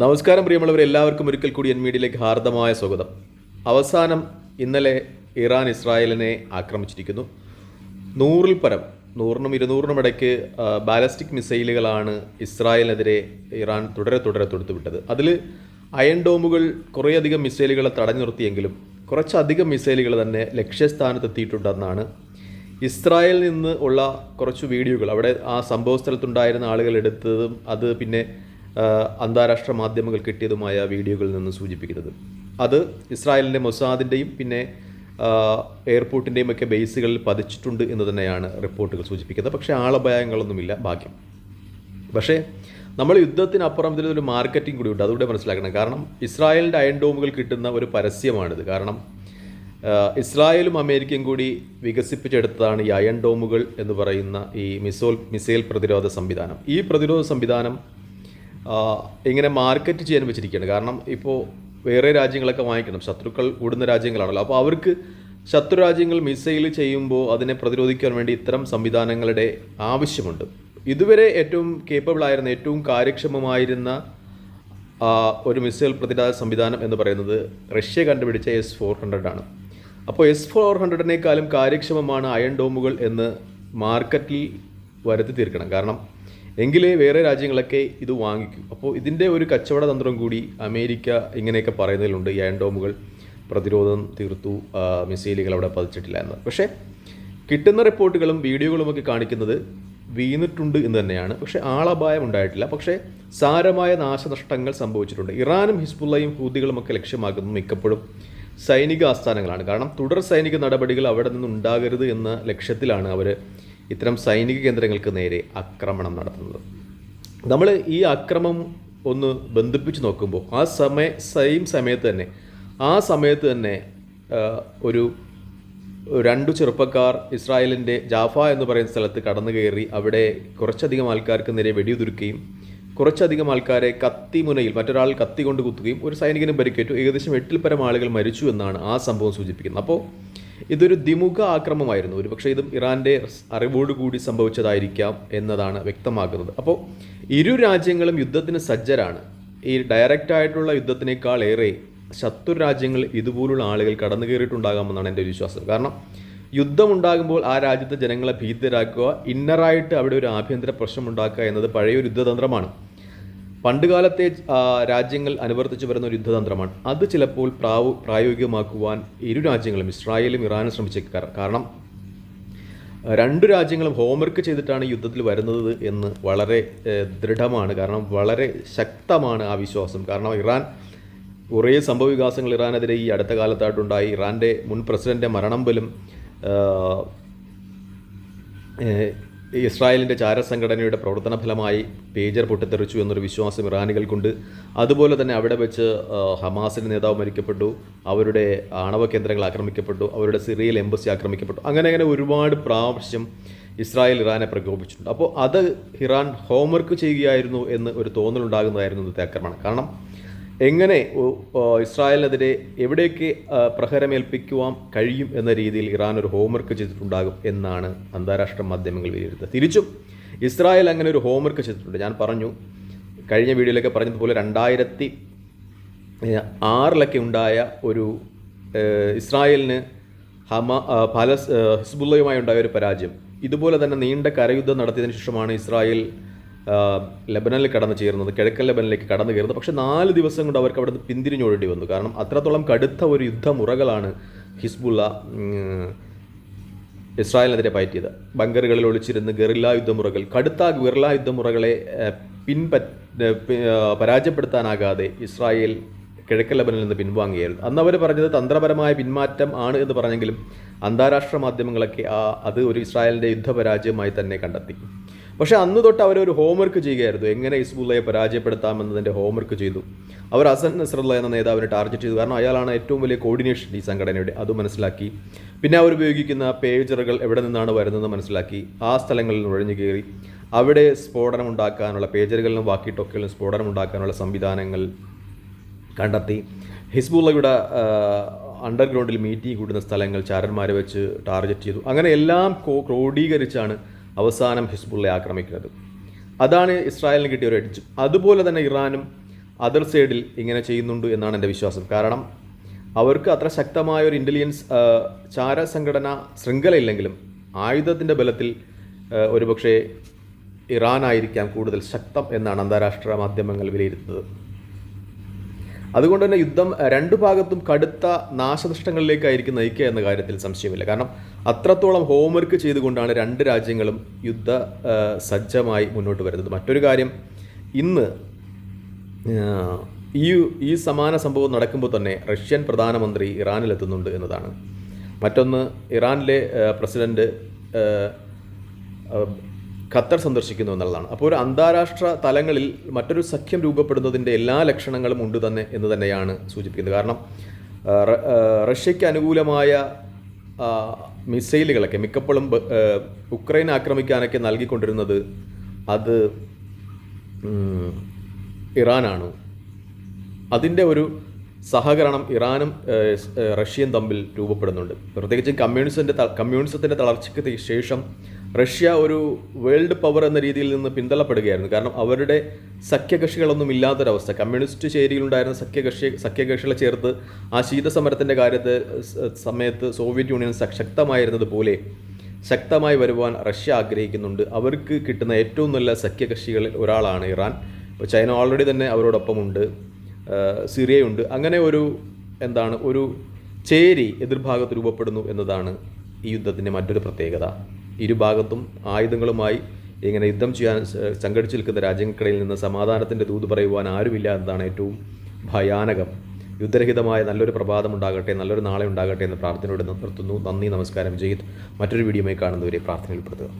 നമസ്കാരം പ്രിയമുള്ളവർ എല്ലാവർക്കും ഒരിക്കൽ കൂടി എൻ മീഡിയയിലേക്ക് ഹാർദമായ സ്വാഗതം. അവസാനം ഇന്നലെ ഇറാൻ ഇസ്രായേലിനെ ആക്രമിച്ചിരിക്കുന്നു. നൂറിൽ പരം നൂറിനും ഇരുന്നൂറിനും ഇടയ്ക്ക് ബാലസ്റ്റിക് മിസൈലുകളാണ് ഇസ്രായേലിനെതിരെ ഇറാൻ തുടരെ തുടരെ തൊടുത്തുവിട്ടത്. അതിൽ അയൺ ഡോമുകൾ കുറേയധികം മിസൈലുകളെ തടഞ്ഞു നിർത്തിയെങ്കിലും കുറച്ചധികം മിസൈലുകൾ തന്നെ ലക്ഷ്യസ്ഥാനത്തെത്തിയിട്ടുണ്ടെന്നാണ് ഇസ്രായേലിൽ നിന്ന് ഉള്ള കുറച്ച് വീഡിയോകൾ. അവിടെ ആ സംഭവ സ്ഥലത്തുണ്ടായിരുന്ന ആളുകൾ എടുത്തതും അത് പിന്നെ അന്താരാഷ്ട്ര മാധ്യമങ്ങൾ കിട്ടിയതുമായ വീഡിയോകളിൽ നിന്ന് സൂചിപ്പിക്കുന്നത്. അത് ഇസ്രായേലിന്റെ മൊസാദിന്റെയും പിന്നെ എയർപോർട്ടിന്റെയും ഒക്കെ ബേസുകളിൽ പതിച്ചിട്ടുണ്ട് എന്ന് തന്നെയാണ് റിപ്പോർട്ടുകൾ സൂചിപ്പിക്കുന്നത്. പക്ഷേ ആളഭയങ്ങളൊന്നുമില്ല ഭാഗ്യം. പക്ഷേ നമ്മൾ യുദ്ധത്തിനപ്പുറം ഇതിലൊരു മാർക്കറ്റിംഗ് കൂടി ഉണ്ട് അതുകൂടെ മനസ്സിലാക്കണം. കാരണം ഇസ്രായേലിന്റെ അയൺ ഡോമുകൾ കിട്ടുന്ന ഒരു പരസ്യമാണിത്. കാരണം ഇസ്രായേലും അമേരിക്കയും കൂടി വികസിപ്പിച്ചെടുത്തതാണ് ഈ അയൺ ഡോമുകൾ എന്ന് പറയുന്ന ഈ മിസോൽ മിസൈൽ പ്രതിരോധ സംവിധാനം. ഈ പ്രതിരോധ സംവിധാനം ഇങ്ങനെ മാർക്കറ്റ് ചെയ്യാൻ വെച്ചിരിക്കുകയാണ്. കാരണം ഇപ്പോൾ വേറെ രാജ്യങ്ങളൊക്കെ വാങ്ങിക്കണം. ശത്രുക്കൾ കൂടുന്ന രാജ്യങ്ങളാണല്ലോ. അപ്പോൾ അവർക്ക് ശത്രു രാജ്യങ്ങൾ മിസൈൽ ചെയ്യുമ്പോൾ അതിനെ പ്രതിരോധിക്കാൻ വേണ്ടി ഇത്തരം സംവിധാനങ്ങളുടെ ആവശ്യമുണ്ട്. ഇതുവരെ ഏറ്റവും കേപ്പബിൾ ആയിരുന്ന ഏറ്റവും കാര്യക്ഷമമായിരുന്ന ഒരു മിസൈൽ പ്രതിരോധ സംവിധാനം എന്ന് പറയുന്നത് റഷ്യ കണ്ടുപിടിച്ച എസ് ഫോർ ഹൺഡ്രഡ് ആണ്. അപ്പോൾ എസ് ഫോർ ഹൺഡ്രഡിനേക്കാളും കാര്യക്ഷമമാണ് അയൺ ഡോമുകൾ എന്ന് മാർക്കറ്റിൽ വരുത്തി തീർക്കണം. കാരണം എങ്കിലേ വേറെ രാജ്യങ്ങളൊക്കെ ഇത് വാങ്ങിക്കും. അപ്പോൾ ഇതിന്റെ ഒരു കച്ചവട തന്ത്രം കൂടി അമേരിക്ക ഇങ്ങനെയൊക്കെ പറയുന്നതിലുണ്ട്. ഈ ആൻഡോമുകൾ പ്രതിരോധം തീർത്തു മിസൈലുകൾ അവിടെ പതിച്ചിട്ടില്ല എന്ന്. പക്ഷേ കിട്ടുന്ന റിപ്പോർട്ടുകളും വീഡിയോകളും ഒക്കെ കാണിക്കുന്നത് വീണിട്ടുണ്ട് എന്ന് തന്നെയാണ്. പക്ഷേ ആളപായം ഉണ്ടായിട്ടില്ല. പക്ഷേ സാരമായ നാശനഷ്ടങ്ങൾ സംഭവിച്ചിട്ടുണ്ട്. ഇറാനും ഹിസ്ബുള്ളയും ഹൂദികളും ഒക്കെ ലക്ഷ്യമാക്കുന്നത് മിക്കപ്പോഴും സൈനിക ആസ്ഥാനങ്ങളാണ്. കാരണം തുടർ സൈനിക നടപടികൾ അവിടെ നിന്നുണ്ടാകരുത് എന്ന ലക്ഷ്യത്തിലാണ് അവർ ഇത്തരം സൈനിക കേന്ദ്രങ്ങൾക്ക് നേരെ ആക്രമണം നടത്തുന്നത്. നമ്മൾ ഈ അക്രമം ഒന്ന് ബന്ധിപ്പിച്ച് നോക്കുമ്പോൾ ആ സമയ സെയിം സമയത്ത് തന്നെ ആ സമയത്ത് തന്നെ ഒരു രണ്ടു ചെറുപ്പക്കാർ ഇസ്രായേലിന്റെ ജാഫ എന്ന് പറയുന്ന സ്ഥലത്ത് കടന്നു കയറി അവിടെ കുറച്ചധികം ആൾക്കാർക്ക് നേരെ വെടിയുതിർക്കുകയും കുറച്ചധികം ആൾക്കാരെ കത്തി മുനയിൽ മറ്റൊരാൾ കത്തി കൊണ്ട് കുത്തുകയും ഒരു സൈനികനും പരിക്കേറ്റു. ഏകദേശം എട്ടിൽ പരം ആളുകൾ മരിച്ചു എന്നാണ് ആ സംഭവം സൂചിപ്പിക്കുന്നത്. അപ്പോൾ ഇതൊരു ദ്വിമുഖ ആക്രമമായിരുന്നു. ഒരുപക്ഷെ ഇതും ഇറാന്റെ അറിവോടുകൂടി സംഭവിച്ചതായിരിക്കാം എന്നതാണ് വ്യക്തമാക്കുന്നത് അപ്പോൾ ഇരു രാജ്യങ്ങളും യുദ്ധത്തിന് സജ്ജരാണ്. ഈ ഡയറക്റ്റ് ആയിട്ടുള്ള യുദ്ധത്തിനേക്കാൾ ഏറെ ശത്രു രാജ്യങ്ങൾ ഇതുപോലുള്ള ആളുകൾ കടന്നു കയറിയിട്ടുണ്ടാകാമെന്നാണ് എന്റെ വിശ്വാസം. കാരണം യുദ്ധമുണ്ടാകുമ്പോൾ ആ രാജ്യത്തെ ജനങ്ങളെ ഭീതരാക്കുക ഇന്നറായിട്ട് അവിടെ ഒരു ആഭ്യന്തര പ്രശ്നം ഉണ്ടാക്കുക എന്നത് പഴയൊരു യുദ്ധതന്ത്രമാണ്. പണ്ടുകാലത്തെ രാജ്യങ്ങൾ അനുവർത്തിച്ചു വരുന്ന ഒരു യുദ്ധതന്ത്രമാണ്. അത് ചിലപ്പോൾ പ്രാവ് പ്രായോഗികമാക്കുവാൻ ഇരു രാജ്യങ്ങളും ഇസ്രായേലും ഇറാനും ശ്രമിച്ചേക്കാറ് കാരണം രണ്ടു രാജ്യങ്ങളും ഹോംവർക്ക് ചെയ്തിട്ടാണ് യുദ്ധത്തിൽ വരുന്നത് എന്ന് വളരെ ദൃഢമാണ്. കാരണം വളരെ ശക്തമാണ് ആ വിശ്വാസം. കാരണം ഇറാൻ കുറേ സംഭവ വികാസങ്ങൾ ഇറാനെതിരെ ഈ അടുത്ത കാലത്തായിട്ടുണ്ടായി. ഇറാന്റെ മുൻ പ്രസിഡന്റെ മരണം പോലും ഇസ്രായേലിന്റെ ചാരസംഘടനയുടെ പ്രവർത്തന ഫലമായി പേജർ പൊട്ടിത്തെറിച്ചു എന്നൊരു വിശ്വാസം ഇറാനികൾക്കുണ്ട്. അതുപോലെ തന്നെ അവിടെ വെച്ച് ഹമാസിന്റെ നേതാവ് മരിക്കപ്പെട്ടു അവരുടെ ആണവ കേന്ദ്രങ്ങൾ ആക്രമിക്കപ്പെട്ടു അവരുടെ സിറിയൽ എംബസി ആക്രമിക്കപ്പെട്ടു. അങ്ങനെ അങ്ങനെ ഒരുപാട് പ്രാവശ്യം ഇസ്രായേൽ ഇറാനെ പ്രകോപിച്ചിട്ടുണ്ട് അപ്പോൾ അത് ഇറാൻ ഹോംവർക്ക് ചെയ്യുകയായിരുന്നു എന്ന് ഒരു തോന്നലുണ്ടാകുന്നതായിരുന്നു ഇന്നത്തെ ആക്രമണം. കാരണം എങ്ങനെ ഇസ്രായേലിനെതിരെ എവിടേക്ക് പ്രഹരമേൽപ്പിക്കുവാൻ കഴിയും എന്ന രീതിയിൽ ഇറാൻ ഒരു ഹോംവർക്ക് ചെയ്തിട്ടുണ്ടാകും എന്നാണ് അന്താരാഷ്ട്ര മാധ്യമങ്ങൾ വിലയിരുത്തുന്നത്. തിരിച്ചും ഇസ്രായേൽ അങ്ങനെ ഒരു ഹോംവർക്ക് ചെയ്തിട്ടുണ്ട്. ഞാൻ പറഞ്ഞു കഴിഞ്ഞ വീഡിയോയിലൊക്കെ പറഞ്ഞതുപോലെ രണ്ടായിരത്തി ആറിലൊക്കെ ഉണ്ടായ ഒരു ഇസ്രായേലിന് ഹമ പാലസ് ഹിസ്ബുള്ളയുമായി ഉണ്ടായ ഒരു പരാജയം. ഇതുപോലെ തന്നെ നീണ്ട കരയുദ്ധം നടത്തിയതിനു ശേഷമാണ് ഇസ്രായേൽ ലെബനനിൽ കടന്നു ചേരുന്നത് കിഴക്കൻ ലെബനിലേക്ക് കടന്നു കയറുന്നത്. പക്ഷേ നാല് ദിവസം കൊണ്ട് അവർക്ക് അവിടെ പിന്തിരിഞ്ഞോടേണ്ടി വന്നു. കാരണം അത്രത്തോളം കടുത്ത ഒരു യുദ്ധമുറകളാണ് ഹിസ്ബുള്ള ഇസ്രായേലിനെതിരെ പയറ്റിയത്. ബങ്കറുകളിൽ ഒളിച്ചിരുന്ന് ഗറില്ല യുദ്ധമുറകൾ കടുത്ത ഗറില്ല യുദ്ധമുറകളെ പിൻപ പരാജയപ്പെടുത്താനാകാതെ ഇസ്രായേൽ കിഴക്കൻ ലബനിൽ നിന്ന് പിൻവാങ്ങുകയായിരുന്നു അന്ന് അവർ പറഞ്ഞത് തന്ത്രപരമായ പിന്മാറ്റം ആണ് എന്ന് പറഞ്ഞെങ്കിലും അന്താരാഷ്ട്ര മാധ്യമങ്ങളൊക്കെ ആ അത് ഒരു ഇസ്രായേലിന്റെ യുദ്ധപരാജയമായി തന്നെ കണ്ടെത്തി. പക്ഷേ അന്ന് തൊട്ട് അവരൊരു ഹോംവർക്ക് ചെയ്യുകയായിരുന്നു. എങ്ങനെ ഹിസ്ബുള്ളയെ പരാജയപ്പെടുത്താമെന്നതിന്റെ ഹോംവർക്ക് ചെയ്തു. അവർ അസൻ നസ്രല്ല എന്ന നേതാവിനെ ടാർഗറ്റ് ചെയ്തു. കാരണം അയാളാണ് ഏറ്റവും വലിയ കോർഡിനേഷൻ ഈ സംഘടനയുടെ. അത് മനസ്സിലാക്കി. പിന്നെ അവർ ഉപയോഗിക്കുന്ന പേജറുകൾ എവിടെ നിന്നാണ് വരുന്നതെന്ന് മനസ്സിലാക്കി. ആ സ്ഥലങ്ങളിൽ നുഴഞ്ഞു കയറി. അവിടെ സ്ഫോടനം ഉണ്ടാക്കാനുള്ള പേജറുകളിലും വാക്കി ടോക്കുകളിലും സ്ഫോടനം ഉണ്ടാക്കാനുള്ള സംവിധാനങ്ങൾ കണ്ടെത്തി. ഹിസ്ബുള്ളയുടെ അണ്ടർഗ്രൗണ്ടിൽ മീറ്റിംഗ് കൂടുന്ന സ്ഥലങ്ങൾ ചാരന്മാരെ വെച്ച് ടാർഗറ്റ് ചെയ്തു. അങ്ങനെ എല്ലാം ക്രോഡീകരിച്ചാണ് അവസാനം ഹിസ്ബുള്ളെ ആക്രമിക്കുന്നത്. അതാണ് ഇസ്രായേലിന് കിട്ടിയ ഒരു എഡ്ജ് അതുപോലെ തന്നെ ഇറാനും അതർ സൈഡിൽ ഇങ്ങനെ ചെയ്യുന്നുണ്ട് എന്നാണ് എന്റെ വിശ്വാസം. കാരണം അവർക്ക് അത്ര ശക്തമായ ഒരു ഇന്റലിജൻസ് ചാര സംഘടന ശൃംഖലയില്ലെങ്കിലും ആയുധത്തിന്റെ ബലത്തിൽ ഒരുപക്ഷെ ഇറാനായിരിക്കാം കൂടുതൽ ശക്തം എന്നാണ് അന്താരാഷ്ട്ര മാധ്യമങ്ങൾ വിലയിരുത്തുന്നത്. അതുകൊണ്ട് തന്നെ യുദ്ധം രണ്ടു ഭാഗത്തും കടുത്ത നാശനഷ്ടങ്ങളിലേക്കായിരിക്കും നയിക്കുക എന്ന കാര്യത്തിൽ സംശയമില്ല. കാരണം അത്രത്തോളം ഹോംവർക്ക് ചെയ്തുകൊണ്ടാണ് രണ്ട് രാജ്യങ്ങളും യുദ്ധ സജ്ജമായി മുന്നോട്ട് വരുന്നത്. മറ്റൊരു കാര്യം ഇന്ന് ഈ ഈ സമാന സംഭവം നടക്കുമ്പോൾ തന്നെ റഷ്യൻ പ്രധാനമന്ത്രി ഇറാനിലെത്തുന്നുണ്ട് എന്നതാണ്. മറ്റൊന്ന് ഇറാനിലെ പ്രസിഡന്റ് ഖത്തർ സന്ദർശിക്കുന്നു എന്നുള്ളതാണ്. അപ്പോൾ ഒരു അന്താരാഷ്ട്ര തലങ്ങളിൽ മറ്റൊരു സഖ്യം രൂപപ്പെടുന്നതിന്റെ എല്ലാ ലക്ഷണങ്ങളും ഉണ്ട് തന്നെ എന്ന് തന്നെയാണ് സൂചിപ്പിക്കുന്നത്. കാരണം റഷ്യയ്ക്ക് അനുകൂലമായ മിസൈലുകളൊക്കെ മിക്കപ്പോഴും ഉക്രൈൻ ആക്രമിക്കാനൊക്കെ നൽകിക്കൊണ്ടിരുന്നത് അത് ഇറാനാണ്. അതിന്റെ ഒരു സഹകരണം ഇറാനും റഷ്യയും തമ്മിൽ രൂപപ്പെടുന്നുണ്ട്. പ്രത്യേകിച്ചും കമ്മ്യൂണിസത്തിന്റെ കമ്മ്യൂണിസത്തിന്റെ തളർച്ചയ്ക്ക് ശേഷം റഷ്യ ഒരു വേൾഡ് പവർ എന്ന രീതിയിൽ നിന്ന് പിന്തള്ളപ്പെടുകയായിരുന്നു. കാരണം അവരുടെ സഖ്യകക്ഷികളൊന്നും ഇല്ലാത്തൊരവസ്ഥ. കമ്മ്യൂണിസ്റ്റ് ചേരിയിലുണ്ടായിരുന്ന സഖ്യകക്ഷി സഖ്യകക്ഷികളെ ചേർത്ത് ആ ശീതസമരത്തിന്റെ കാര്യത്തെ സമയത്ത് സോവിയറ്റ് യൂണിയൻ ശക്തമായിരുന്നത് പോലെ ശക്തമായി വരുവാൻ റഷ്യ ആഗ്രഹിക്കുന്നുണ്ട്. അവർക്ക് കിട്ടുന്ന ഏറ്റവും നല്ല സഖ്യകക്ഷികളിൽ ഒരാളാണ് ഇറാൻ. ഇപ്പോൾ ചൈന ഓൾറെഡി തന്നെ അവരോടൊപ്പമുണ്ട്. സിറിയയുണ്ട്. അങ്ങനെ ഒരു എന്താണ് ഒരു ചേരി എതിർഭാഗത്ത് രൂപപ്പെടുന്നു എന്നതാണ് ഈ യുദ്ധത്തിന്റെ മറ്റൊരു പ്രത്യേകത. ഇരുഭാഗത്തും ആയുധങ്ങളുമായി ഇങ്ങനെ യുദ്ധം ചെയ്യാൻ സംഘടിച്ചു നിൽക്കുന്ന രാജ്യങ്ങൾക്കിടയിൽ നിന്ന് സമാധാനത്തിന്റെ തൂത് പറയുവാൻ ആരുമില്ല എന്നതാണ് ഏറ്റവും ഭയാനകം. യുദ്ധരഹിതമായ നല്ലൊരു പ്രഭാതം ഉണ്ടാകട്ടെ നല്ലൊരു നാളെ ഉണ്ടാകട്ടെ എന്ന് പ്രാർത്ഥനയോട് നിർത്തുന്നു. നന്ദി നമസ്കാരം. ജയിത് മറ്റൊരു വീഡിയോയുമായി കാണുന്നവരെ പ്രാർത്ഥനയിൽ പെടുത്തുക